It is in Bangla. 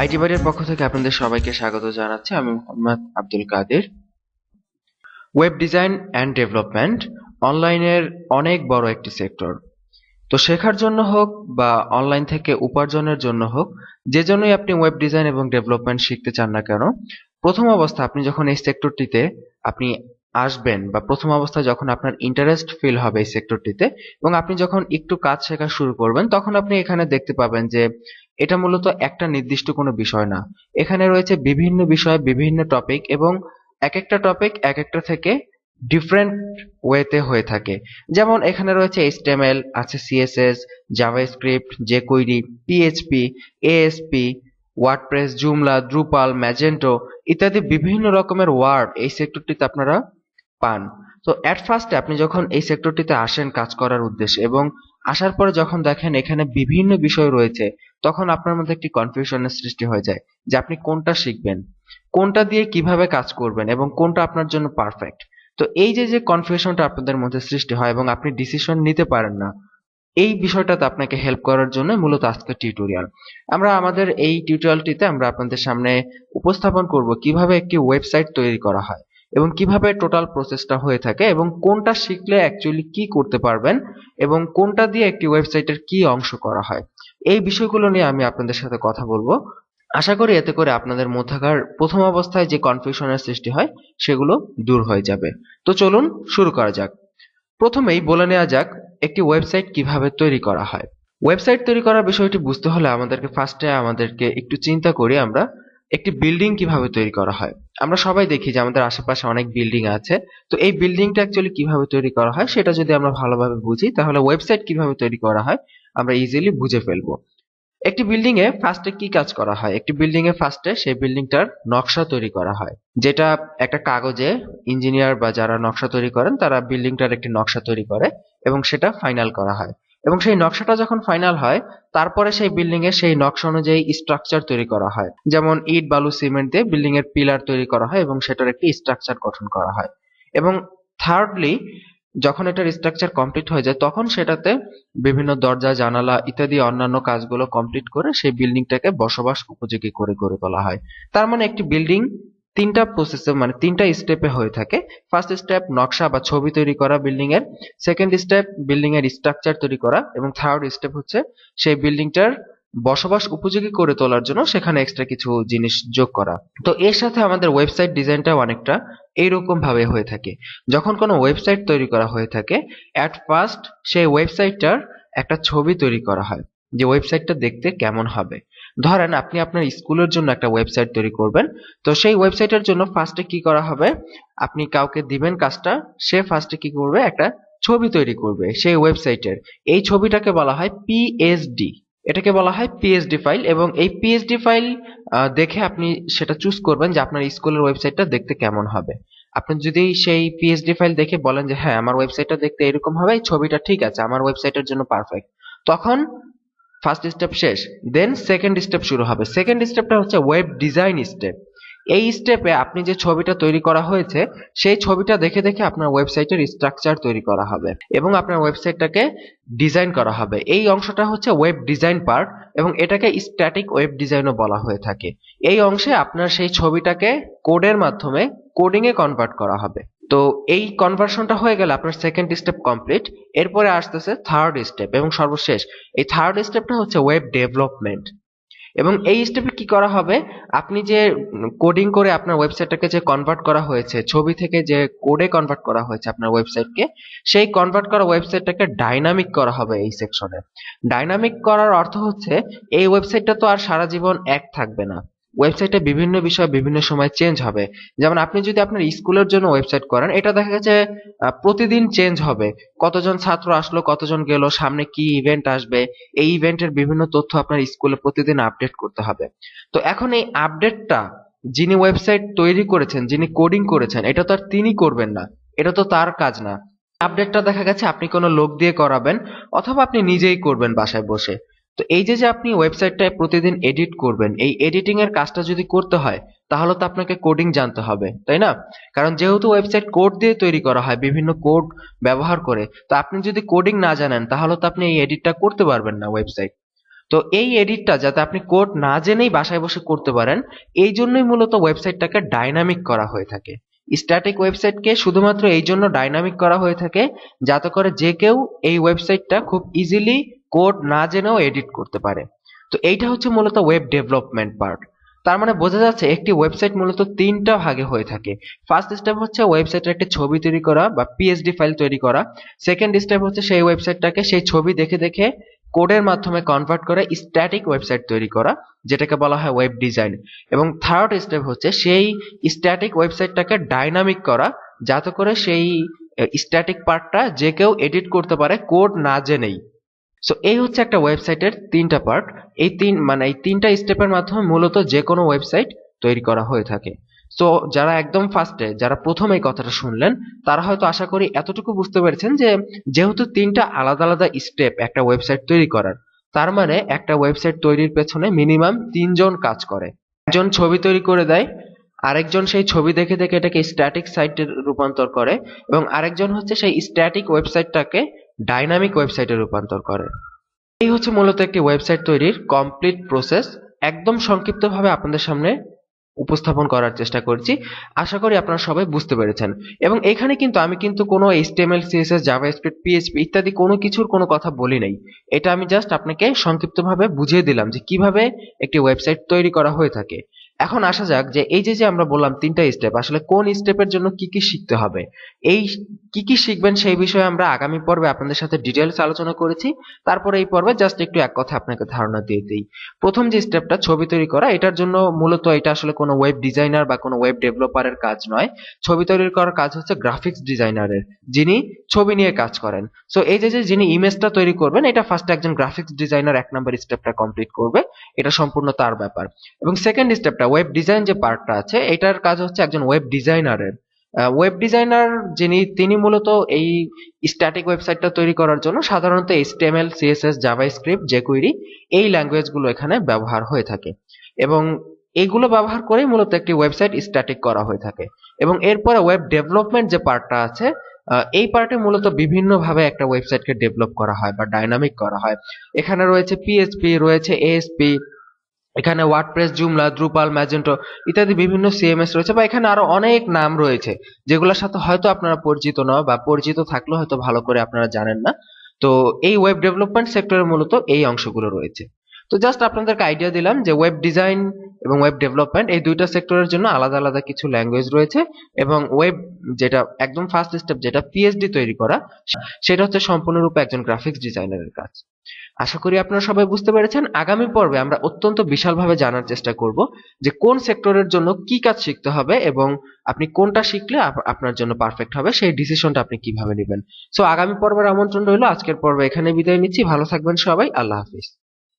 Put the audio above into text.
আইটি বাড়ির পক্ষ থেকে আপনাদের সবাইকে স্বাগত জানাচ্ছি। আমি Mohammad Abdul Kader. Web design and development অনলাইনের অনেক বড় একটি সেক্টর। তো শেখার জন্য হোক বা অনলাইন থেকে উপার্জনের জন্য হোক, যে জন্যই আপনি ওয়েব ডিজাইন এবং ডেভেলপমেন্ট শিখতে চান না কেন, প্রথম অবস্থা আপনি যখন এই সেক্টরটিতে আপনি আসবেন বা প্রথম অবস্থায় যখন আপনার ইন্টারেস্ট ফিল হবে এই সেক্টরটিতে এবং আপনি যখন একটু কাজ শেখা শুরু করবেন, তখন আপনি এখানে দেখতে পাবেন যে এটা মূলত একটা নির্দিষ্ট কোনো বিষয় না। এখানে রয়েছে বিভিন্ন বিষয়, বিভিন্ন টপিক এবং এক একটা টপিক এক একটা থেকে ডিফারেন্ট ওয়েতে হয়ে থাকে। যেমন এখানে রয়েছে এইচটিএমএল আছে CSS JavaScript jQuery PHP ASP WordPress Joomla Drupal Magento ইত্যাদি বিভিন্ন রকমের ওয়ার্ড এই সেক্টরটিতে আপনারা পান। তো অ্যাট ফার্স্টে আপনি যখন এই সেক্টরটিতে আসেন কাজ করার উদ্দেশ্যে এবং আসার পরে যখন দেখেন এখানে বিভিন্ন বিষয় রয়েছে, তখন আপনার মধ্যে একটি কনফিউশনের সৃষ্টি হয়ে যায় যে আপনি কোনটা শিখবেন, কোনটা দিয়ে কীভাবে কাজ করবেন এবং কোনটা আপনার জন্য পারফেক্ট তো এই যে যে কনফিউশনটা আপনাদের মধ্যে সৃষ্টি হয় এবং আপনি ডিসিশন নিতে পারেন না, এই বিষয়টাতে আপনাকে হেল্প করার জন্য মূলত আজকের টিউটোরিয়াল আমরা আমাদের এই টিউটোরিয়ালটিতে আমরা আপনাদের সামনে উপস্থাপন করব কীভাবে একটি ওয়েবসাইট তৈরি করা হয়। এবং কীভাবে টোটাল প্রসেসটা হয়ে থাকে এবং কোনটা শিখলে অ্যাকচুয়ালি কি করতে পারবেন এবং কোনটা দিয়ে একটি ওয়েবসাইটের কি অংশ করা হয়, এই বিষয়গুলো নিয়ে আমি আপনাদের সাথে কথা বলব। আশা করি এতে করে আপনাদের মধ্যাকার প্রথম অবস্থায় যে কনফিউশনের সৃষ্টি হয়, সেগুলো দূর হয়ে যাবে। তো চলুন শুরু করা যাক। প্রথমেই বলে নেওয়া যাক একটি ওয়েবসাইট কীভাবে তৈরি করা হয়। ওয়েবসাইট তৈরি করার বিষয়টি বুঝতে হলে আমাদেরকে ফার্স্টে আমাদেরকে একটু চিন্তা করি আমরা একটি বিল্ডিং কীভাবে তৈরি করা হয়। আমরা সবাই দেখি যে আমাদের আশেপাশে অনেক বিল্ডিং আছে। তো এই বিল্ডিংটা অ্যাকচুয়ালি কীভাবে তৈরি করা হয় সেটা যদি আমরা ভালোভাবে বুঝি, তাহলে ওয়েবসাইট কীভাবে তৈরি করা হয় আমরা ইজিলি বুঝে ফেলব। একটি বিল্ডিং এ ফার্স্টে কি কাজ করা হয়? একটি বিল্ডিং এ ফার্স্টে সেই বিল্ডিংটার নকশা তৈরি করা হয়। যেটা একটা কাগজে ইঞ্জিনিয়ার বা যারা নকশা তৈরি করেন, তারা বিল্ডিংটার একটি নকশা তৈরি করে এবং সেটা ফাইনাল করা হয়। এবং সেই নকশাটা যখন ফাইনাল হয়, তারপরে সেই বিল্ডিং এর সেই নকশা অনুযায়ী স্ট্রাকচার তৈরি করা হয়। যেমন ইট, বালু, সিমেন্ট দিয়ে বিল্ডিং এর পিলার তৈরি করা হয় এবং সেটার একটি স্ট্রাকচার গঠন করা হয়। এবং থার্ডলি যখন এটার স্ট্রাকচার কমপ্লিট হয়ে যায়, তখন সেটাতে বিভিন্ন দরজা, জানালা ইত্যাদি অন্যান্য কাজগুলো কমপ্লিট করে সেই বিল্ডিংটাকে বসবাস উপযোগী করে গড়ে তোলা হয়। তার মানে একটি বিল্ডিং তিনটা প্রসেসে মানে তিনটা স্টেপে হয়ে থাকে। ফার্স্ট স্টেপ নকশা বা ছবি তৈরি করা বিল্ডিং এর। সেকেন্ড স্টেপ বিল্ডিং এর স্ট্রাকচার তৈরি করা। এবং থার্ড স্টেপ হচ্ছে সেই বিল্ডিংটার বসবাস উপযোগী করে তোলার জন্য সেখানে এক্সট্রা কিছু জিনিস যোগ করা। তো এর সাথে আমাদের ওয়েবসাইট ডিজাইনটাও অনেকটা এইরকম ভাবে হয়ে থাকে। যখন কোনো ওয়েবসাইট তৈরি করা হয়ে থাকে অ্যাট ফার্স্ট সেই ওয়েবসাইটটার একটা ছবি তৈরি করা হয়, যে ওয়েবসাইটটা দেখতে কেমন হবে। ধরেন আপনি আপনার স্কুলের জন্য একটা ওয়েবসাইট তৈরি করবেন। তো সেই ওয়েবসাইটের জন্য ফার্স্টে কি করা হবে? আপনি কাউকে দিবেন কাজটা, সে ফার্স্টে কি করবে? একটা ছবি তৈরি করবে সেই ওয়েবসাইটের এই ছবিটাকে বলা হয় পিএসডি এটাকে বলা হয় পিএইচডি ফাইল এবং এই পিএইচডি ফাইল দেখে আপনি সেটা চুজ করবেন যে আপনার স্কুলের ওয়েবসাইটটা দেখতে কেমন হবে। আপনি যদি সেই পিএইচডি ফাইল দেখে বলেন যে হ্যাঁ আমার ওয়েবসাইটটা দেখতে এরকম হবে, এই ছবিটা ঠিক আছে, আমার ওয়েবসাইটের জন্য পারফেক্ট তখন ফার্স্ট স্টেপ শেষ দেন সেকেন্ড স্টেপ শুরু হবে। সেকেন্ড স্টেপটা হচ্ছে ওয়েব ডিজাইন স্টেপ এই স্টেপে আপনি যে ছবিটা তৈরি করা হয়েছে, সেই ছবিটা দেখে দেখে আপনার ওয়েবসাইটের স্ট্রাকচার তৈরি করা হবে এবং আপনার ওয়েবসাইটটাকে ডিজাইন করা হবে। এই অংশটা হচ্ছে ওয়েব ডিজাইন পার্ট এবং এটাকে স্ট্যাটিক ওয়েব ডিজাইনও বলা হয়ে থাকে। এই অংশে আপনার সেই ছবিটাকে কোডের মাধ্যমে কোডিংয়ে কনভার্ট করা হবে। তো এই কনভার্সনটা হয়ে গেলে আপনার সেকেন্ড স্টেপ কমপ্লিট এরপরে আসতেছে থার্ড স্টেপ এবং সর্বশেষ। এই থার্ড স্টেপটা হচ্ছে ওয়েব ডেভেলপমেন্ট এবং এই স্টেপে কি করা হবে? আপনি যে কোডিং করে আপনার ওয়েবসাইটটাকে যে কনভার্ট করা হয়েছে, ছবি থেকে যে কোডে কনভার্ট করা হয়েছে আপনার ওয়েবসাইটকে সেই কনভার্ট করা ওয়েবসাইটটাকে ডাইনামিক করা হবে এই সেকশনে ডাইনামিক করার অর্থ হচ্ছে, এই ওয়েবসাইটটা তো আর সারা জীবন এক থাকবে না। ওয়েবসাইটে বিভিন্ন বিষয় বিভিন্ন সময় চেঞ্জ হবে। যেমন আপনি যদি আপনার স্কুলের জন্য ওয়েবসাইট করেন, এটা দেখা গেছে প্রতিদিন চেঞ্জ হবে। কতজন ছাত্র আসলো, কতজন গেল, সামনে কি ইভেন্ট আসবে, এই ইভেন্টের বিভিন্ন তথ্য আপনার স্কুলে প্রতিদিন আপডেট করতে হবে। তো এখন এই আপডেটটা যিনি ওয়েবসাইট তৈরি করেছেন, যিনি কোডিং করেছেন, এটা তো আর তিনি করবেন না। এটা তো তার কাজ না। আপডেটটা দেখা গেছে, আপনি কোনো লোক দিয়ে করাবেন, অথবা আপনি নিজেই করবেন বাসায় বসে। তো এই যে যে আপনি ওয়েবসাইটটায় প্রতিদিন এডিট করবেন, এই এডিটিং এর কাজটা যদি করতে হয়, তাহলে তো আপনাকে কোডিং জানতে হবে, তাই না? কারণ যেহেতু ওয়েবসাইট কোড দিয়ে তৈরি করা হয়, বিভিন্ন কোড ব্যবহার করে, তো আপনি যদি কোডিং না জানেন, তাহলে তো আপনি এই এডিটটা করতে পারবেন না ওয়েবসাইট তো এই এডিটটা যাতে আপনি কোড না জেনেই বাসায় বসে করতে পারেন, এই জন্যই মূলত ওয়েবসাইটটাকে ডাইনামিক করা হয়ে থাকে। স্ট্যাটিক ওয়েবসাইটকে শুধুমাত্র এই জন্য ডাইনামিক করা হয়ে থাকে, যাতে করে যে কেউ এই ওয়েবসাইটটা খুব ইজিলি কোড না জেনেও এডিট করতে পারে। তো এইটা হচ্ছে মূলত ওয়েব ডেভেলপমেন্ট পার্ট তার মানে বোঝা যাচ্ছে একটি ওয়েবসাইট মূলত তিনটা ভাগে হয়ে থাকে। ফার্স্ট স্টেপ হচ্ছে ওয়েবসাইটের একটি ছবি তৈরি করা বা পিএইচডি ফাইল তৈরি করা। সেকেন্ড স্টেপ হচ্ছে সেই ওয়েবসাইটটাকে সেই ছবি দেখে দেখে কোডের মাধ্যমে কনভার্ট করে স্ট্যাটিক ওয়েবসাইট তৈরি করা, যেটাকে বলা হয় ওয়েব ডিজাইন এবং থার্ড স্টেপ হচ্ছে সেই স্ট্যাটিক ওয়েবসাইটটাকে ডাইনামিক করা, যাতে করে সেই স্ট্যাটিক পার্টটা যে কেউ এডিট করতে পারে, কোড না জেনেই। সো এই হচ্ছে একটা ওয়েবসাইটের তিনটা পার্ট এই তিন মানে এই তিনটা স্টেপের মাধ্যমে মূলত যে কোনো ওয়েবসাইট তৈরি করা হয়ে থাকে। সো যারা একদম ফার্স্টে যারা প্রথম এই কথাটা শুনলেন, তারা হয়তো আশা করি এতটুকু বুঝতে পেরেছেন যে, যেহেতু তিনটা আলাদা আলাদা স্টেপ একটা ওয়েবসাইট তৈরি করার, তার মানে একটা ওয়েবসাইট তৈরির পেছনে মিনিমাম তিনজন কাজ করে। একজন ছবি তৈরি করে দেয়, আরেকজন সেই ছবি দেখে দেখে এটাকে স্ট্যাটিক সাইটে রূপান্তর করে, এবং আরেকজন হচ্ছে সেই স্ট্যাটিক ওয়েবসাইটটাকে ডাইনামিক ওয়েবসাইটে রূপান্তর করে। এই হচ্ছে মূলত একটি ওয়েবসাইট তৈরির কমপ্লিট প্রসেস। একদম সংক্ষিপ্তভাবে আপনাদের সামনে উপস্থাপন করার চেষ্টা করছি। আশা করি আপনারা সবাই বুঝতে পেরেছেন। এবং এখানে কিন্তু আমি কিন্তু কোনো এইচটিএমএল সিএসএস জাভাস্ক্রিপ্ট পিএইচপি ইত্যাদি কোনো কিছুর কোনো কথা বলি নাই। এটা আমি জাস্ট আপনাকে সংক্ষিপ্তভাবে বুঝিয়ে দিলাম যে কীভাবে একটি ওয়েবসাইট তৈরি করা হয়ে থাকে। এখন আসা যাক যে এই যে যে আমরা বললাম তিনটা স্টেপ আসলে কোন স্টেপের জন্য কি কি শিখতে হবে? এই কি কি শিখবেন সেই বিষয়ে আমরা আগামী পর্বে আপনাদের সাথে ডিটেলস আলোচনা করেছি। তারপরে এই পর্বে জাস্ট একটু এক কথা আপনাকে ধারণা দিয়ে দিই। প্রথম যে স্টেপটা ছবি তৈরি করা, এটার জন্য মূলত এটা আসলে কোনো ওয়েব ডিজাইনার বা কোনো ওয়েব ডেভেলপারের কাজ নয়। ছবি তৈরি করার কাজ হচ্ছে গ্রাফিক্স ডিজাইনারের যিনি ছবি নিয়ে কাজ করেন। সো এই যে যে যিনি ইমেজটা তৈরি করবেন, এটা ফার্স্ট একজন গ্রাফিক্স ডিজাইনার এক নম্বর স্টেপটা কমপ্লিট করবে। এটা সম্পূর্ণ তার ব্যাপার। এবং সেকেন্ড স্টেপটা ওয়েব ডিজাইন যে পার্টটা আছে, এটার কাজ হচ্ছে একজন ওয়েব ডিজাইনারের ওয়েব ডিজাইনার যিনি, তিনি মূলত এই স্ট্যাটিক ওয়েবসাইটটা তৈরি করার জন্য সাধারণত এইচটিএমএল সিএসএস জাভাস্ক্রিপ্ট জেকুইরি এই ল্যাঙ্গুয়েজগুলো এখানে ব্যবহার হয়ে থাকে। এবং এইগুলো ব্যবহার করেই মূলত একটি ওয়েবসাইট স্ট্যাটিক করা হয়ে থাকে। এবং এরপরে ওয়েব ডেভেলপমেন্ট যে পার্টটা আছে এই পার্টে মূলত বিভিন্নভাবে একটা ওয়েবসাইটকে ডেভেলপ করা হয় বা ডাইনামিক করা হয়। এখানে রয়েছে পিএইচপি রয়েছে এএসপি এখানে ওয়ার্ডপ্রেস জুমলা দ্রুপাল ম্যাজেন্টো ইত্যাদি বিভিন্ন সিএমএস রয়েছে বা এখানে আরও অনেক নাম রয়েছে যেগুলোর সাথে হয়তো আপনারা পরিচিত নয় বা পরিচিত থাকলেও হয়তো ভালো করে আপনারা জানেন না। তো এই ওয়েব ডেভেলপমেন্ট সেক্টরে মূলত এই অংশগুলো রয়েছে। তো জাস্ট আপনাদেরকে আইডিয়া দিলাম যে ওয়েব ডিজাইন এবং ওয়েব ডেভেলপমেন্ট এই দুইটা সেক্টরের জন্য আলাদা আলাদা কিছু ল্যাঙ্গুয়েজ রয়েছে এবং ওয়েব যেটা একদম ফার্স্ট স্টেপ যেটা পিএইচডি তৈরি করা, সেটা হচ্ছে সম্পূর্ণরূপে একজন গ্রাফিক্স ডিজাইনারের কাজ। আশা করি আপনারা সবাই বুঝতে পেরেছেন। আগামী পর্বে আমরা অত্যন্ত বিশালভাবে জানার চেষ্টা করব যে কোন সেক্টরের জন্য কি কাজ শিখতে হবে এবং আপনি কোনটা শিখলে আপনার জন্য পারফেক্ট হবে, সেই ডিসিশনটা আপনি কীভাবে নেবেন। সো আগামী পর্বের আমন্ত্রণ রইল। আজকের পর্বে এখানে বিদায় নিচ্ছি। ভালো থাকবেন সবাই। আল্লাহ হাফিজ।